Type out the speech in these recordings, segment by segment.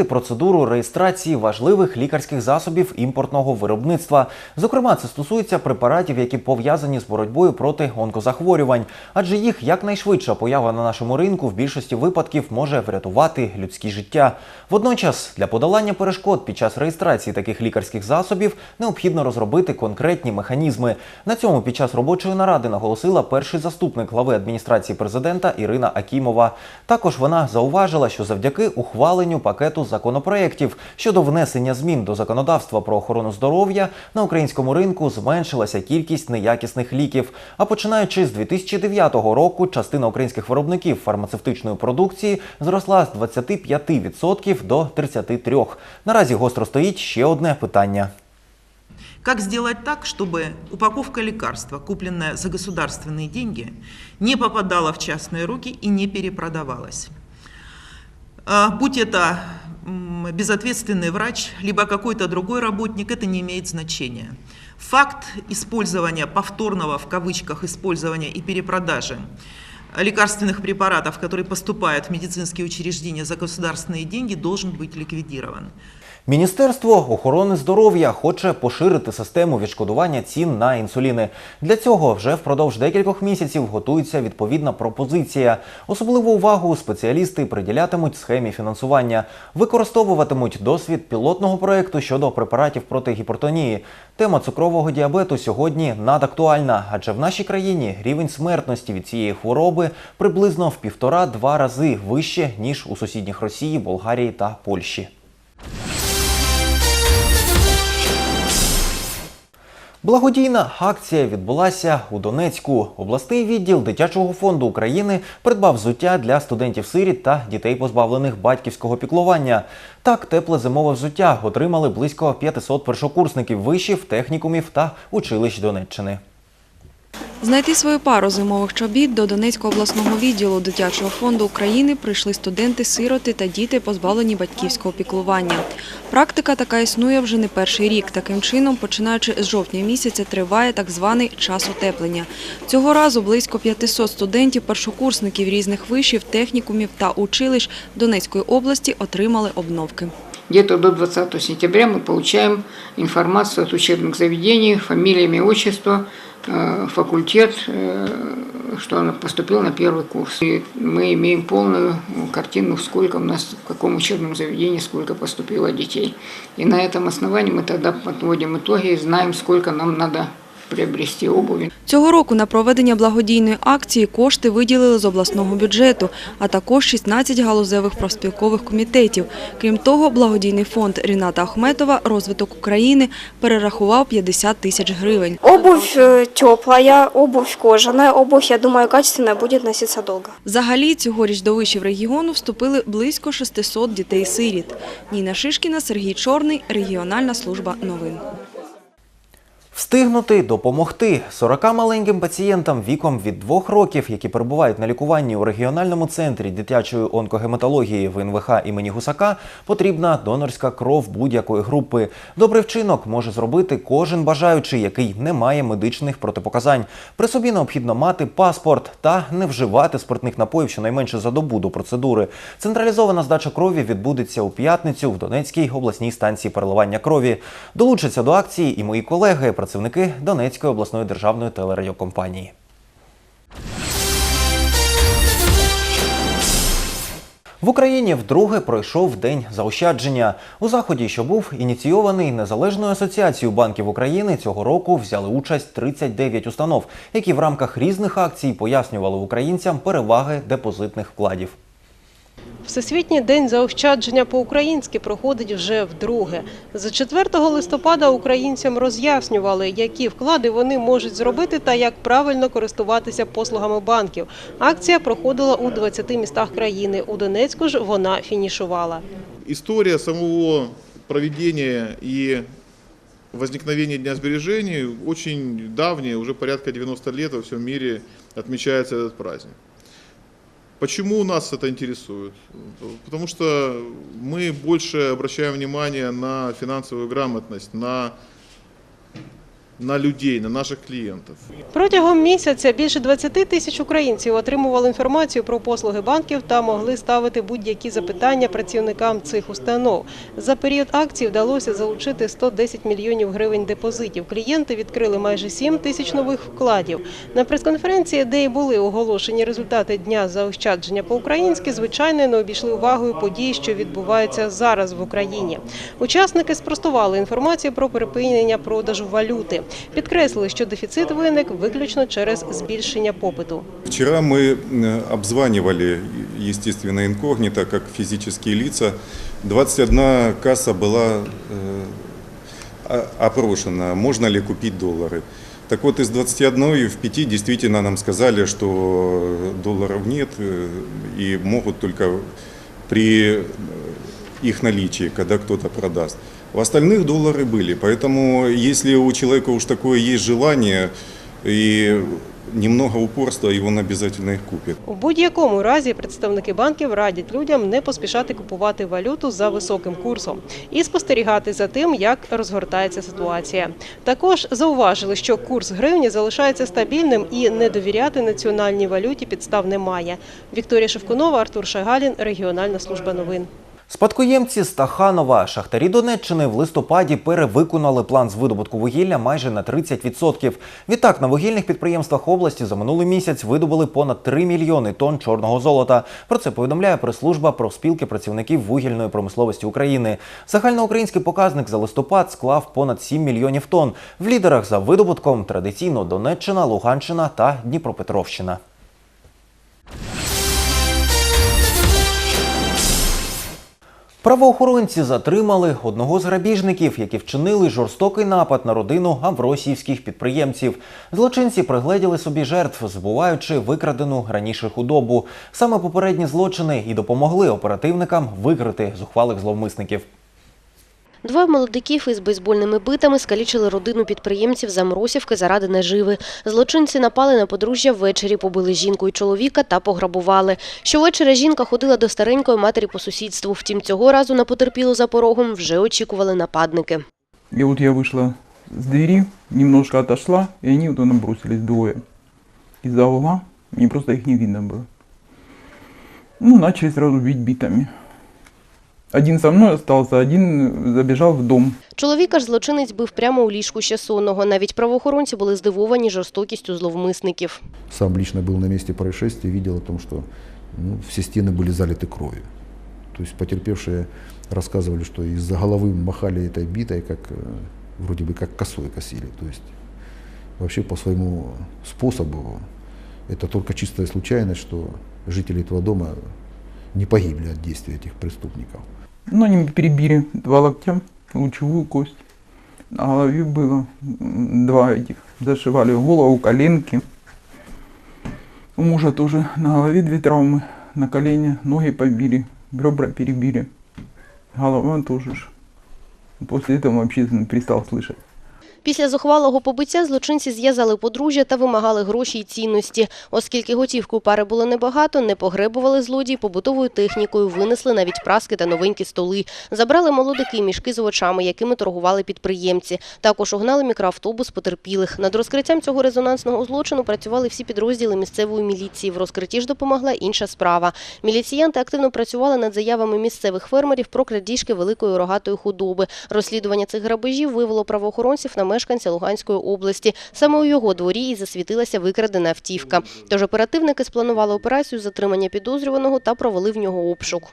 спростити процедуру реєстрації важливих лікарських засобів імпортного виробництва. Зокрема, це стосується препаратів, які пов'язані з боротьбою проти онкозахворювань, адже їх якнайшвидша поява на нашому ринку в більшості випадків може врятувати людські життя. Водночас, для подолання перешкод під час реєстрації таких лікарських засобів необхідно розробити конкретні механізми. На цьому під час робочої наради наголосила перший заступник глави адміністрації президента Ірина Акімова. Також вона зауважила, що завдяки ухваленню пакету законопроєктів щодо внесення змін до законодавства про охорону здоров'я на українському ринку зменшилася кількість неякісних ліків. А починаючи з 2009 року, частина українських виробників фармацевтичної продукції зросла з 25% до 33%. Наразі гостро стоїть ще одне питання. Как сделать так, чтобы упаковка лекарства, купленная за государственные деньги, не попадала в частные руки и не перепродавалась? А, Будь это м, безответственный врач, либо какой-то другой работник, это не имеет значения. Факт использования, повторного в кавычках использования и перепродажи лекарственных препаратов, которые поступают в медицинские учреждения за государственные деньги, должен быть ликвидирован. Міністерство охорони здоров'я хоче поширити систему відшкодування цін на інсуліни. Для цього вже впродовж декількох місяців готується відповідна пропозиція. Особливу увагу спеціалісти приділятимуть схемі фінансування, використовуватимуть досвід пілотного проекту щодо препаратів проти гіпертонії. Тема цукрового діабету сьогодні надактуальна, адже в нашій країні рівень смертності від цієї хвороби приблизно в півтора-два рази вище ніж у сусідніх Росії, Болгарії та Польщі. Благодійна акція відбулася у Донецьку. Обласний відділ дитячого фонду України придбав взуття для студентів-сиріт та дітей, позбавлених батьківського піклування. Так, тепле зимове взуття отримали близько 500 першокурсників вишів, технікумів та училищ Донеччини. Знайти свою пару зимових чобіт до Донецького обласного відділу дитячого фонду України прийшли студенти-сироти та діти, позбавлені батьківського піклування. Практика така існує вже не перший рік. Таким чином, починаючи з жовтня місяця, триває так званий час утеплення. Цього разу близько 500 студентів-першокурсників різних вишів, технікумів та училищ Донецької області отримали обновки. Где-то до 20 сентября мы получаем информацию от учебных заведений, фамилия, имя, отчество, э, факультет, э, что она поступила на первый курс. И мы имеем полную картину, сколько у нас, в каком учебном заведении, сколько поступило детей. И на этом основании мы тогда подводим итоги и знаем, сколько нам надо приобрести обуви. Цього року на проведення благодійної акції кошти виділили з обласного бюджету, а також 16 галузевих профспілкових комітетів. Крім того, благодійний фонд Ріната Ахметова «Розвиток України» перерахував 50 тисяч гривень. Обувь э, теплая, обувь кожаная, обувь, я думаю, качественная, будет носиться долго. Взагалі, цьогоріч до вишів регіону вступили близько 600 дітей-сиріт. Ніна Шишкіна, Сергій Чорний, регіональна служба новин. Встигнути допомогти 40 маленьким пацієнтам віком від 2 років, які перебувають на лікуванні у регіональному центрі дитячої онкогематології в НВХ імені Гусака, потрібна донорська кров будь-якої групи. Добрий вчинок може зробити кожен бажаючий, який не має медичних протипоказань. При собі необхідно мати паспорт та не вживати спиртних напоїв щонайменше за добу до процедури. Централізована здача крові відбудеться у п'ятницю в Донецькій обласній станції переливання крові. Долучаться до акції і мої колеги, працівники Донецької обласної державної телерадіокомпанії. В Україні вдруге пройшов день заощадження. У заході, що був ініційований незалежною асоціацією банків України, цього року взяли участь 39 установ, які в рамках різних акцій пояснювали українцям переваги депозитних вкладів. Всесвітній день заощадження по-українськи проходить вже вдруге. З 4 листопада українцям роз'яснювали, які вклади вони можуть зробити та як правильно користуватися послугами банків. Акція проходила у 20 містах країни. У Донецьку ж вона фінішувала. История самого проведения и возникновения Дня сбережений очень давняя, уже порядка 90 лет во всем мире отмечается этот праздник. Почему нас это интересует? Потому что мы больше обращаем внимание на финансовую грамотность, на на людей, на наших клиентов. Протягом місяця більше 20 тисяч українців отримували інформацію про послуги банків та могли ставити будь-які запитання працівникам цих установ. За період акції вдалося залучити 110 мільйонів гривень депозитів. Клієнти відкрили майже 7 тисяч нових вкладів. На прес-конференції, де й були оголошені результати дня заощадження по-українськи, звичайно, не обійшли увагою події, що відбуваються зараз в Україні. Учасники спростували інформацію про припинення продажу валюти. Підкреслили, що дефіцит виник виключно через збільшення попиту. Вчера мы э, обзванивали, естественно, инкогнито, как физические лица. 21 касса была э, о- опрошена, можно ли купить доллары. Так вот, из 21 в 5 действительно нам сказали, что долларов нет э, и могут только при э, их наличии, когда кто-то продаст. В остальных доллары были, поэтому если у человека уж такое есть желание и немного упорства, и он обязательно их купит. У будь-якому разі представники банків радять людям не поспішати купувати валюту за високим курсом і спостерігати за тим, як розгортається ситуація. Також зауважили, що курс гривні залишається стабільним і не довіряти національній валюті підстав немає. Вікторія Шевкунова, Артур Шагалін, регіональна служба новин. Спадкоємці Стаханова, шахтарі Донеччини в листопаді перевиконали план з видобутку вугілля майже на 30%. Відтак на вугільних підприємствах області за минулий місяць видобули понад 3 мільйони тонн чорного золота. Про це повідомляє прес-служба профспілки працівників вугільної промисловості України. Загальноукраїнський показник за листопад склав понад 7 мільйонів тонн. В лідерах за видобутком традиційно Донеччина, Луганщина та Дніпропетровщина. Правоохоронці затримали одного з грабіжників, які вчинили жорстокий напад на родину авросіївських підприємців. Злочинці пригледіли собі жертв, збуваючи викрадену раніше худобу. Саме попередні злочини і допомогли оперативникам викрити зухвалих зловмисників. Двоє молодиків із бейсбольними битами скалічили родину підприємців Замросівки заради наживи. Злочинці напали на подружжя ввечері, побили жінку і чоловіка та пограбували. Щовечора жінка ходила до старенької матері по сусідству. Втім, цього разу на потерпілу за порогом вже очікували нападники. И вот я вышла с двери, немножко отошла, и они вот набросились двое. Из-за угла, мне просто их не видно было. Ну, начали сразу бить битами. Один со мной остался, один забежал в дом. Чоловіка ж злочинець бив прямо у ліжку ще сонного. Навіть правоохоронці були здивовані жорстокістю зловмисників. Сам лично был на месте происшествия, видел о том, что ну, все стены были залиты кровью. То есть потерпевшие рассказывали, что из-за головы махали этой битой, как э, вроде бы как косой косили. То есть вообще по своему способу это только чистая случайность, что жители этого дома не погибли от действий этих преступников. Ну, они перебили два локтя, лучевую кость. На голове было два этих. Зашивали голову, коленки. У мужа тоже на голове две травмы, на колени, ноги побили, ребра перебили. Голова тоже. После этого вообще перестал слышать. Після зухвалого побиття злочинці зв'язали подружжя та вимагали гроші й цінності. Оскільки готівки у пари було небагато, не погребували злодії побутовою технікою, винесли навіть праски та новенькі столи. Забрали молодики мішки з овочами, якими торгували підприємці. Також угнали мікроавтобус потерпілих. Над розкриттям цього резонансного злочину працювали всі підрозділи місцевої міліції. В розкритті ж допомогла інша справа. Міліціянти активно працювали над заявами місцевих фермерів про крадіжки великої рогатої худоби. Розслідування цих грабежів вивело правоохоронців на мешканця Луганської області. Саме у його дворі і засвітилася викрадена автівка. Тож оперативники спланували операцію з затримання підозрюваного та провели в нього обшук.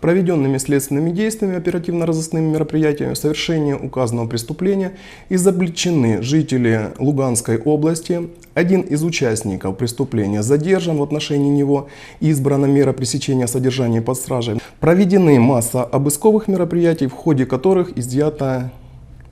Проведенными следственными действиями, оперативно-розыскными мероприятиями в совершении указанного преступления изобличены жители Луганской области. Один из участников преступления задержан в отношении него, избрана мера пресечения содержания под стражей. Проведены масса обысковых мероприятий, в ходе которых изъято,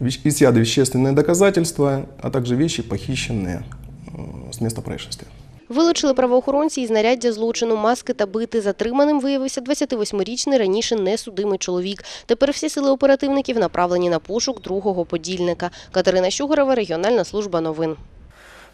вещ- изъяты вещественные доказательства, а также вещи, похищенные э, с места происшествия. Вилучили правоохоронці і знаряддя злочину, маски та бити. Затриманим виявився 28-річний раніше несудимий чоловік. Тепер всі сили оперативників направлені на пошук другого подільника. Катерина Щугорова, регіональна служба новин.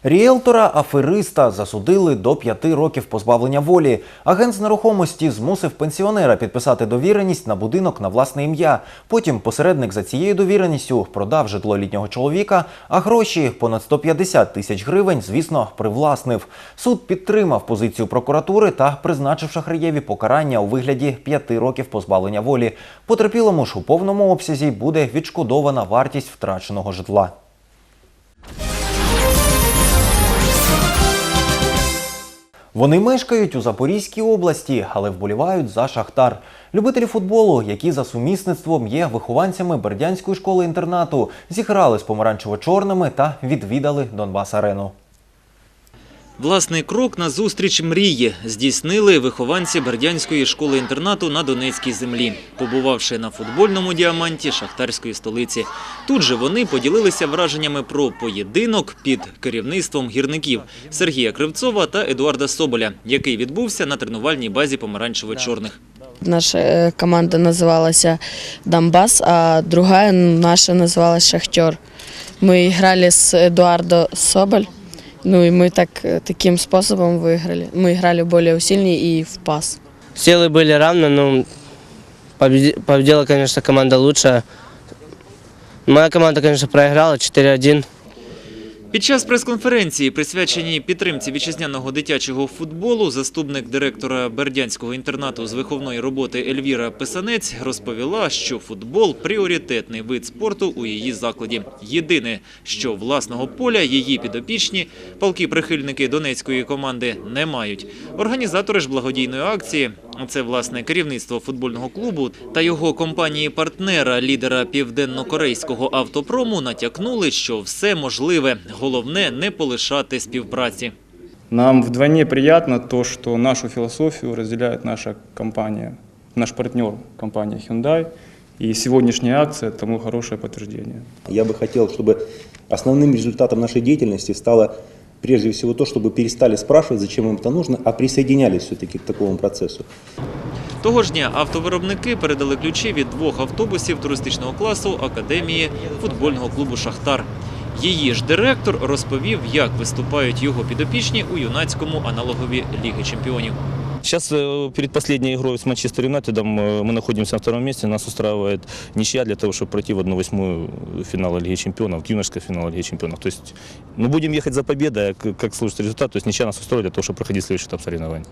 Ріелтора афериста засудили до п'яти років позбавлення волі. Агент з нерухомості змусив пенсіонера підписати довіреність на будинок на власне ім'я. Потім посередник за цією довіреністю продав житло літнього чоловіка, а гроші понад 150 тисяч гривень, звісно, привласнив. Суд підтримав позицію прокуратури та призначив шахраєві покарання у вигляді п'яти років позбавлення волі. Потерпілому ж у повному обсязі буде відшкодована вартість втраченого житла. Вони мешкають у Запорізькій області, але вболівають за Шахтар. Любителі футболу, які за сумісництвом є вихованцями Бердянської школи інтернату, зіграли з помаранчево-чорними та відвідали Донбас Арену. Власний крок на зустріч мрії здійснили вихованці Бердянської школи-інтернату на Донецькій землі, побувавши на футбольному діаманті шахтарської столиці. Тут же вони поділилися враженнями про поєдинок під керівництвом гірників Сергія Кривцова та Едуарда Соболя, який відбувся на тренувальній базі помаранчево-чорних. Наша э, команда называлась Донбасс, а другая наша называлась Шахтер. Мы играли с Эдуардо Соболь, Ну и мы так, таким способом выиграли. Мы играли более усильнее и в пас. Силы были равны, но победи- победила, конечно, команда лучшая. Моя команда, конечно, проиграла 4-1. Під час прес-конференції, присвяченій підтримці вітчизняного дитячого футболу, заступник директора Бердянського інтернату з виховної роботи Ельвіра Писанець розповіла, що футбол пріоритетний вид спорту у її закладі. Єдине, що власного поля її підопічні, палки-прихильники донецької команди, не мають. Організатори ж благодійної акції, це власне керівництво футбольного клубу та його компанії-партнера, лідера південно-корейського автопрому, натякнули, що все можливе. Головне не полишати співпраці. Нам вдвойне приятно то, что нашу философию разделяет наша компания, наш партнер компания Hyundai. И сегодняшняя акция тому хорошее подтверждение. Я бы хотел, чтобы основным результатом нашей деятельности стало прежде всего то, чтобы перестали спрашивать, зачем им это нужно, а присоединялись все-таки к такому процессу. Того ж дня автовиробники передали ключі від двох автобусів туристичного класу Академії футбольного клубу Шахтар. Її ж директор розповів, як виступають його підопічні у юнацькому аналогові Ліги Чемпіонів. Сейчас э, перед последней игрой с Манчестер Юнайтедом э, мы находимся на втором месте. Нас устраивает ничья для того, чтобы пройти в 1-8 финала Лиги Чемпионов, в юношеского финала Лиги Чемпионов. То есть мы будем ехать за победой, а к- как сложится результат. То есть ничья нас устроит для того, чтобы проходить следующий этап соревнований.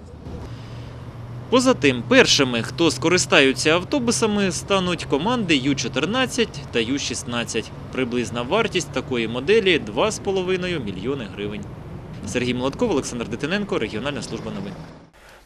Поза тим, першими, хто скористаються автобусами, стануть команди Ю-14 та Ю-16. Приблизна вартість такої моделі 2,5 мільйони гривень. Сергій Молотков, Олександр Дитиненко, Регіональна служба новин.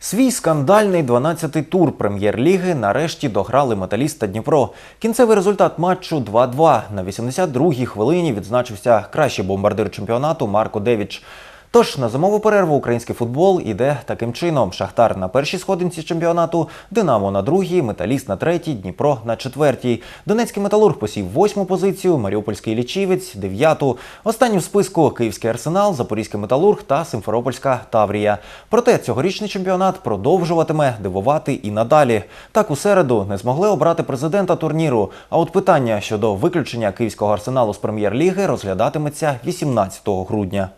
Свій скандальний 12-й тур прем'єр-ліги нарешті дограли металіст та Дніпро. Кінцевий результат матчу 2-2. На 82-й хвилині відзначився кращий бомбардир чемпіонату Марко Девіч. Тож на зимову перерву український футбол іде таким чином: Шахтар на першій сходинці чемпіонату, Динамо на другій, Металіст на третій, Дніпро на четвертій. Донецький металург посів восьму позицію, Маріупольський лічівець дев'яту. Останні в списку Київський арсенал, Запорізький металург та Симферопольська Таврія. Проте цьогорічний чемпіонат продовжуватиме дивувати і надалі. Так у середу не змогли обрати президента турніру. А от питання щодо виключення київського арсеналу з прем'єр-ліги розглядатиметься 18 грудня.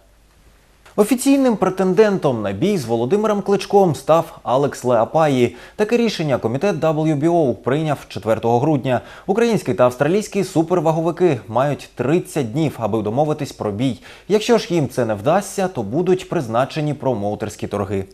Офіційним претендентом на бій з Володимиром Кличком став Алекс Леапаї. Таке рішення комітет WBO прийняв 4 грудня. Український та австралійські суперваговики мають 30 днів, аби домовитись про бій. Якщо ж їм це не вдасться, то будуть призначені промоутерські торги.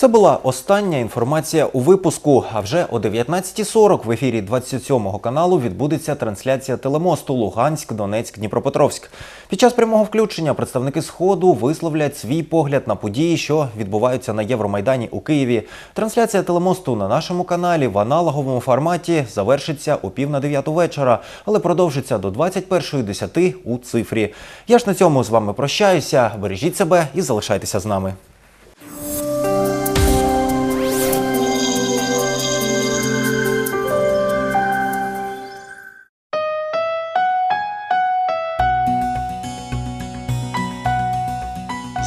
Це була остання інформація у випуску. А вже о 19.40 в ефірі 27-го каналу відбудеться трансляція телемосту Луганськ, Донецьк, Дніпропетровськ. Під час прямого включення представники сходу висловлять свій погляд на події, що відбуваються на Євромайдані у Києві. Трансляція телемосту на нашому каналі в аналоговому форматі завершиться о пів на дев'яту вечора, але продовжиться до 21.10 у цифрі. Я ж на цьому з вами прощаюся. Бережіть себе і залишайтеся з нами.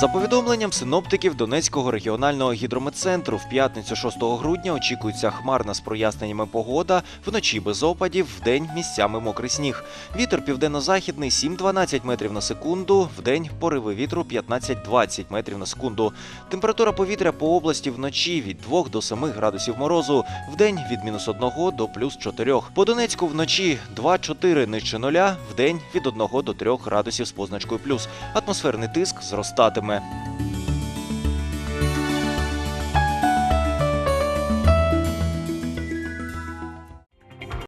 За повідомленням синоптиків Донецького регіонального гідрометцентру, в п'ятницю 6 грудня очікується хмарна з проясненнями погода, вночі без опадів, вдень місцями мокрий сніг. Вітер південно-західний 7-12 метрів на секунду, вдень пориви вітру 15-20 метрів на секунду. Температура повітря по області вночі від 2 до 7 градусів морозу, вдень від мінус 1 до плюс 4. По Донецьку вночі 2-4 нижче нуля, вдень від 1 до 3 градусів з позначкою плюс. Атмосферний тиск зростатиме. Okay.